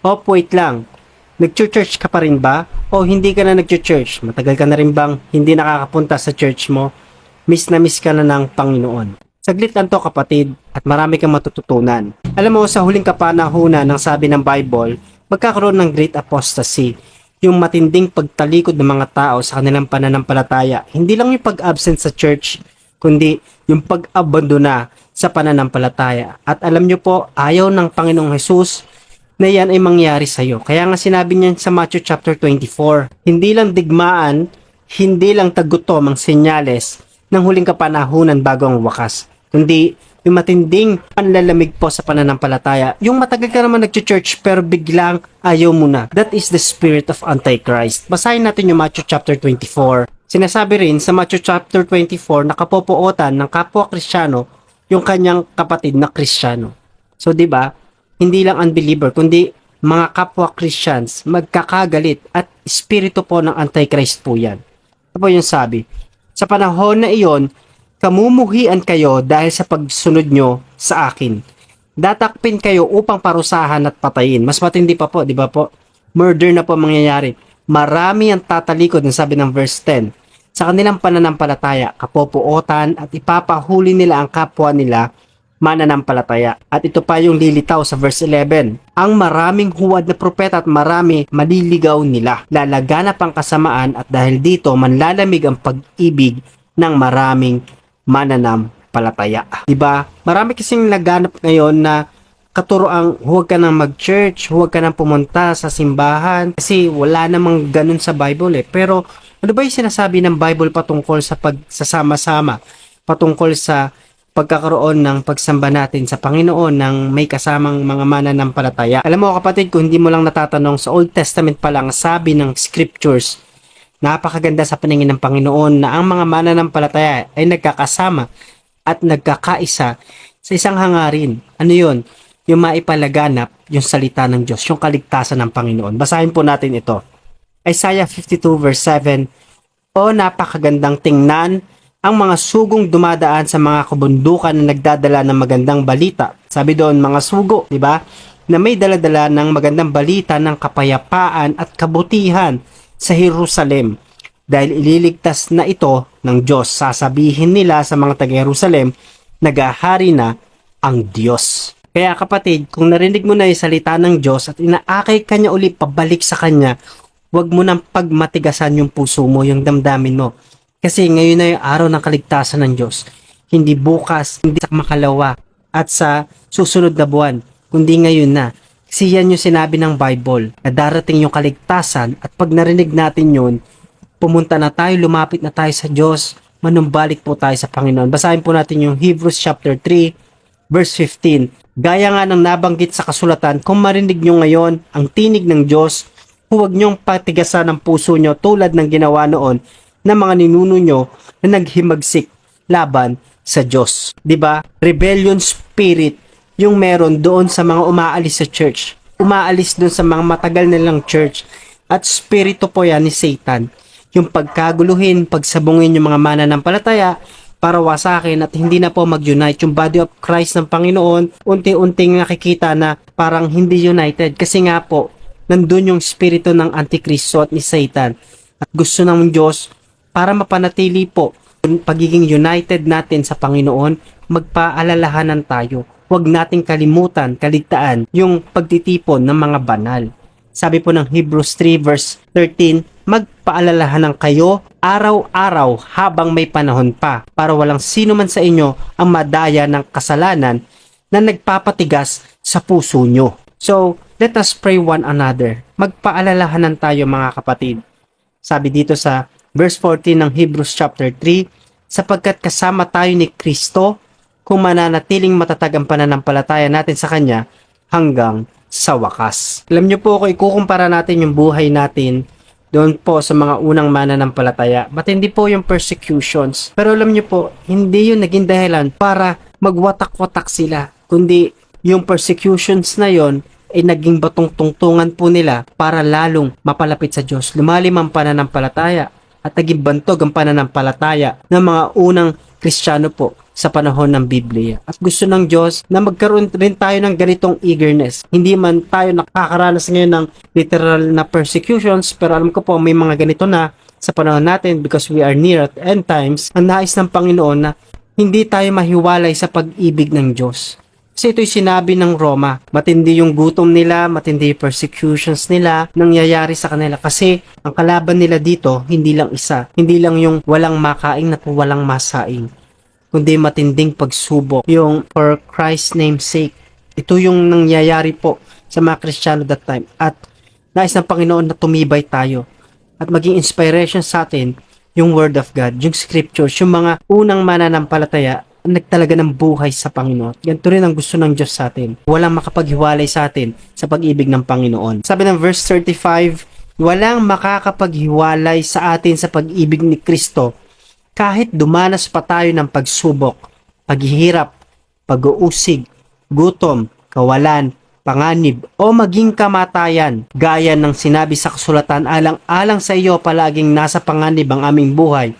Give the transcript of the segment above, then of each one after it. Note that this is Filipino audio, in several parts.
O wait lang, nag-church ka pa rin ba? O hindi ka na nag-church? Matagal ka na rin bang hindi nakakapunta sa church mo? Miss na miss ka na ng Panginoon. Saglit lang to kapatid at marami kang matututunan. Alam mo sa huling kapanahunan ng sabi ng Bible, magkakaroon ng great apostasy. Yung matinding pagtalikod ng mga tao sa kanilang pananampalataya. Hindi lang yung pag-absent sa church, kundi yung pag-abandona sa pananampalataya. At alam nyo po, ayaw ng Panginoong Jesus na yan ay mangyari sa iyo. Kaya nga sinabi niya sa Matthew chapter 24, hindi lang digmaan, hindi lang tagutom ang senyales ng huling kapanahunan bago ang wakas, kundi yung matinding panlalamig po sa pananampalataya. Yung matagal ka naman nag-church pero biglang ayaw mo na. That is the spirit of Antichrist. Basahin natin yung Matthew chapter 24. Sinasabi rin sa Matthew chapter 24 na kapopootan ng kapwa Krisyano yung kanyang kapatid na Krisyano. So 'di ba? Hindi lang unbeliever kundi mga kapwa Christians magkakagalit at espiritu po ng Antichrist po yan. Ano po yung sabi? Sa panahon na iyon, kamumuhian kayo dahil sa pagsunod nyo sa akin. Datakpin kayo upang parusahan at patayin. Mas matindi pa po, di ba po? Murder na po ang mangyayari. Marami ang tatalikod, ang sabi ng verse 10. Sa kanilang pananampalataya, kapopuotan at ipapahuli nila ang kapwa nila mananampalataya. At ito pa yung lilitaw sa verse 11. Ang maraming huwad na propeta at marami maliligaw nila. Lalaganap ang kasamaan at dahil dito manlalamig ang pag-ibig ng maraming mananampalataya. 'Di ba? Marami kasing laganap ngayon na katuroang huwag ka nang mag-church, huwag ka nang pumunta sa simbahan kasi wala namang ganun sa Bible eh. Pero ano ba yung sinasabi ng Bible patungkol sa pagsasama-sama? Patungkol sa pagkakaroon ng pagsamba natin sa Panginoon ng may kasamang mga mananampalataya. Alam mo kapatid, kung hindi mo lang natatanong sa Old Testament pa lang, sabi ng scriptures, napakaganda sa paningin ng Panginoon na ang mga mananampalataya ay nagkakasama at nagkakaisa sa isang hangarin. Ano yun? Yung maipalaganap yung salita ng Diyos, yung kaligtasan ng Panginoon. Basahin po natin ito. Isaiah 52 verse 7, O napakagandang tingnan ang mga sugong dumadaan sa mga kabundukan na nagdadala ng magandang balita. Sabi doon, mga sugo, di ba? Na may daladala ng magandang balita ng kapayapaan at kabutihan sa Jerusalem. Dahil ililigtas na ito ng Diyos, sasabihin nila sa mga taga-Jerusalem, nagahari na ang Diyos. Kaya kapatid, kung narinig mo na yung salita ng Diyos at inaakay ka niya ulit pabalik sa Kanya, huwag mo nang pagmatigasan yung puso mo, yung damdamin mo. Kasi ngayon na yung araw ng kaligtasan ng Diyos. Hindi bukas, hindi sa makalawa, at sa susunod na buwan, kundi ngayon na. Kasi yan yung sinabi ng Bible, na darating yung kaligtasan at pag narinig natin yun, pumunta na tayo, lumapit na tayo sa Diyos, manumbalik po tayo sa Panginoon. Basahin po natin yung Hebrews chapter 3, verse 15. Gaya nga ng nabanggit sa kasulatan, kung marinig nyo ngayon ang tinig ng Diyos, huwag nyong patigasan ang puso nyo tulad ng ginawa noon ng mga ninuno nyo na naghimagsik laban sa Diyos. 'Di ba? Rebellion spirit yung meron doon sa mga umaalis sa church. Umaalis doon sa mga matagal nilang church. At spirito po yan ni Satan. Yung pagkaguluhin, pagsabungin yung mga mananampalataya para wasakin at hindi na po mag-unite yung body of Christ ng Panginoon unti-unting nakikita na parang hindi united kasi nga po nandun yung spirito ng Antikristo at ni Satan at gusto ng Diyos para mapanatili po yung pagiging united natin sa Panginoon, magpaalalahanan tayo. Huwag nating kalimutan, kaligtaan yung pagtitipon ng mga banal. Sabi po ng Hebrews 3 verse 13, magpaalalahanan kayo araw-araw habang may panahon pa para walang sino man sa inyo ang madaya ng kasalanan na nagpapatigas sa puso nyo. So, let us pray one another. Magpaalalahanan tayo mga kapatid. Sabi dito sa verse 14 ng Hebrews chapter 3, sapagkat kasama tayo ni Kristo kung mananatiling matatag ang pananampalataya natin sa Kanya hanggang sa wakas. Alam niyo po kung ikukumpara natin yung buhay natin doon po sa mga unang mananampalataya, matindi po yung persecutions. Pero alam niyo po, hindi yun naging dahilan para magwatak-watak sila, kundi yung persecutions na yon ay naging batong tungtungan po nila para lalong mapalapit sa Diyos. Lumalim ang pananampalataya at naging bantog ang pananampalataya ng mga unang Kristiyano po sa panahon ng Biblia. At gusto ng Diyos na magkaroon rin tayo ng ganitong eagerness. Hindi man tayo nakakaranas ngayon ng literal na persecutions, pero alam ko po may mga ganito na sa panahon natin because we are near at end times. Ang nais ng Panginoon na hindi tayo mahiwalay sa pag-ibig ng Diyos. Kasi ito'y sinabi ng Roma, matindi yung gutom nila, matindi yung persecutions nila, nangyayari sa kanila. Kasi ang kalaban nila dito, hindi lang isa. Hindi lang yung walang makain at walang masaing. Kundi matinding pagsubok. Yung for Christ's name's sake. Ito yung nangyayari po sa mga Kristiyano that time. At nais ng Panginoon na tumibay tayo. At maging inspiration sa atin yung Word of God, yung Scriptures, yung mga unang mananampalataya nagtalaga ng buhay sa Panginoon. Ganito rin ang gusto ng Diyos sa atin. Walang makapaghiwalay sa atin sa pag-ibig ng Panginoon. Sabi ng verse 35, walang makakapaghiwalay sa atin sa pag-ibig ni Kristo kahit dumanas pa tayo ng pagsubok, paghihirap, pag-uusig, gutom, kawalan, panganib, o maging kamatayan. Gaya ng sinabi sa kasulatan, alang-alang sa iyo palaging nasa panganib ang aming buhay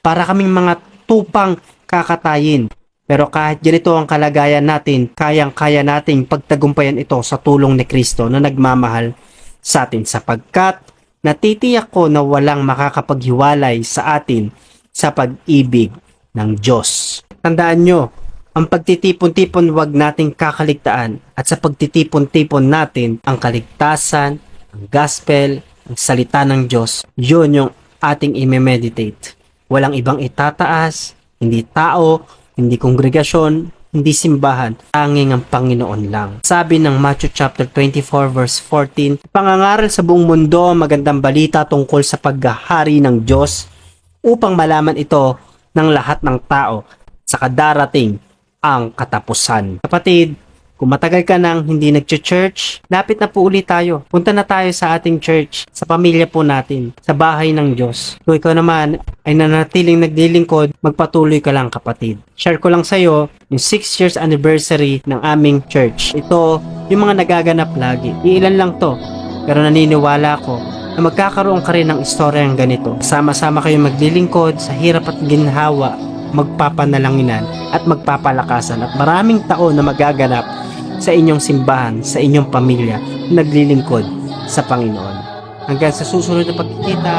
para kaming mga tupang kakatayin. Pero kahit ganito ang kalagayan natin, kayang-kaya nating pagtagumpayan ito sa tulong ni Kristo na nagmamahal sa atin sapagkat natitiyak ko na walang makakapaghiwalay sa atin sa pag-ibig ng Diyos. Tandaan nyo, ang pagtitipon-tipon wag nating kakaligtaan at sa pagtitipon-tipon natin ang kaligtasan, ang gospel, ang salita ng Diyos, yun yung ating imemeditate. Walang ibang itataas, hindi tao, hindi kongregasyon, hindi simbahan, tanging ang Panginoon lang. Sabi ng Matthew chapter 24 verse 14, pangangaral sa buong mundo ang magandang balita tungkol sa paghahari ng Diyos upang malaman ito ng lahat ng tao sa kadarating ang katapusan. Kapatid, kung matagal ka nang hindi nag-church, lapit na po ulit tayo. Punta na tayo sa ating church, sa pamilya po natin, sa bahay ng Diyos. Kung ikaw naman ay nanatiling naglilingkod, magpatuloy ka lang kapatid. Share ko lang sa'yo yung 6 years anniversary ng aming church. Ito, yung mga nagaganap lagi. Iilan lang to, pero naniniwala ko na magkakaroon ka rin ng istoryang ganito. Sama-sama kayong maglilingkod sa hirap at ginhawa, magpapanalanginan at magpapalakasan at maraming taon na magaganap sa inyong simbahan, sa inyong pamilya, naglilingkod sa Panginoon. Hanggang sa susunod na pagkikita,